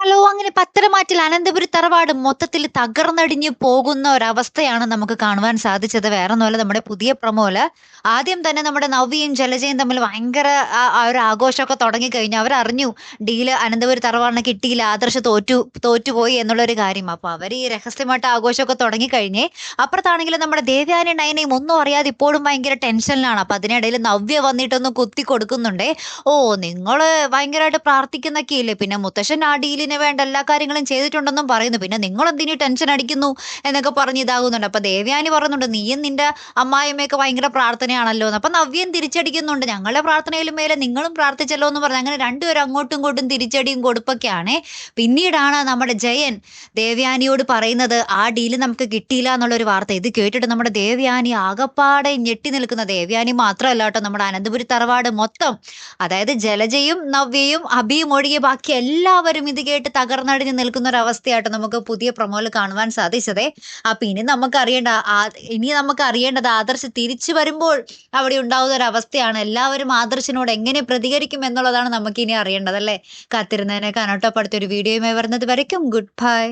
Hello അങ്ങനെ പത്തരമാറ്റിൽ അനന്തപുരി തറവാട് മൊത്തത്തിൽ തകർന്നടിഞ്ഞു പോകുന്ന ഒരവസ്ഥയാണ് നമുക്ക് കാണുവാൻ സാധിച്ചത്. വേറെ ഒന്നുമല്ല നമ്മുടെ പുതിയ പ്രമോൽ. ആദ്യം തന്നെ നമ്മുടെ നവ്യയും ജലജയും തമ്മിൽ ഭയങ്കര ആ ഒരു ആഘോഷമൊക്കെ തുടങ്ങിക്കഴിഞ്ഞു. അവരറിഞ്ഞു ഡീൽ അനന്തപുരി തറവാടിന് കിട്ടിയില്ല ആദർശ് തോറ്റു തോറ്റുപോയി എന്നുള്ളൊരു കാര്യം. അപ്പൊ അവർ ഈ രഹസ്യമായിട്ട് ആഘോഷമൊക്കെ തുടങ്ങിക്കഴിഞ്ഞേ അപ്പുറത്താണെങ്കിലും നമ്മുടെ ദേവ്യാനി നയനയും ഒന്നും അറിയാതെ ഇപ്പോഴും ഭയങ്കര ടെൻഷനിലാണ്. അപ്പൊ അതിനിടയിൽ നവ്യ വന്നിട്ടൊന്ന് കുത്തി കൊടുക്കുന്നുണ്ടേ ഓ നിങ്ങൾ ഭയങ്കരമായിട്ട് പ്രാർത്ഥിക്കുന്നൊക്കെ ഇല്ലേ പിന്നെ മുത്തശ്ശൻ ആ ഡീലിന് വേണ്ട എല്ലാ കാര്യങ്ങളും ചെയ്തിട്ടുണ്ടെന്നും പറയുന്നു. പിന്നെ നിങ്ങൾ എന്തിനു ടെൻഷൻ അടിക്കുന്നു എന്നൊക്കെ പറഞ്ഞ് ഇതാകുന്നുണ്ട്. അപ്പൊ ദേവ്യാനി പറയുന്നുണ്ട് നീയും നിന്റെ അമ്മായിയമ്മയൊക്കെ ഭയങ്കര പ്രാർത്ഥനയാണല്ലോ. എന്ന് അപ്പൊ നവ്യൻ തിരിച്ചടിക്കുന്നുണ്ട്. ഞങ്ങളുടെ പ്രാർത്ഥനയിലും മേലെ നിങ്ങളും പ്രാർത്ഥിച്ചല്ലോ എന്ന് പറഞ്ഞു അങ്ങനെ രണ്ടുപേരും അങ്ങോട്ടും ഇങ്ങോട്ടും തിരിച്ചടിയും കൊടുപ്പൊക്കെയാണ്. പിന്നീടാണ് നമ്മുടെ ജയൻ ദേവ്യാനിയോട് പറയുന്നത് ആ ഡീൽ നമുക്ക് കിട്ടിയില്ല എന്നുള്ളൊരു വാർത്ത. ഇത് കേട്ടിട്ട് നമ്മുടെ ദേവ്യാനി ആകപ്പാടെ ഞെട്ടി നിൽക്കുന്ന ദേവ്യാനി മാത്രമല്ല കേട്ടോ നമ്മുടെ അനന്തപുരി തറവാട് മൊത്തം. അതായത് ജലജയും നവ്യയും അഭിയും ഒഴികെ ബാക്കി എല്ലാവരും ഇത് കേട്ട് തകർന്നടിഞ്ഞ് നിൽക്കുന്ന ഒരു അവസ്ഥയായിട്ട് നമുക്ക് പുതിയ പ്രൊമോയിൽ കാണുവാൻ സാധിച്ചതേ. അപ്പൊ ഇനി നമുക്ക് അറിയേണ്ട ഇനി നമുക്ക് അറിയേണ്ടത് ആദർശ് തിരിച്ചു വരുമ്പോൾ അവിടെ ഉണ്ടാവുന്ന ഒരു അവസ്ഥയാണ് എല്ലാവരും ആദർശിനോട് എങ്ങനെ പ്രതികരിക്കും എന്നുള്ളതാണ് നമുക്ക് ഇനി അറിയേണ്ടത് അല്ലേ കാത്തിരുന്നതിനെ കാണോട്ടോ അടുത്തൊരു വീഡിയോയുമായി വരുന്നത് വരയ്ക്കും. Good bye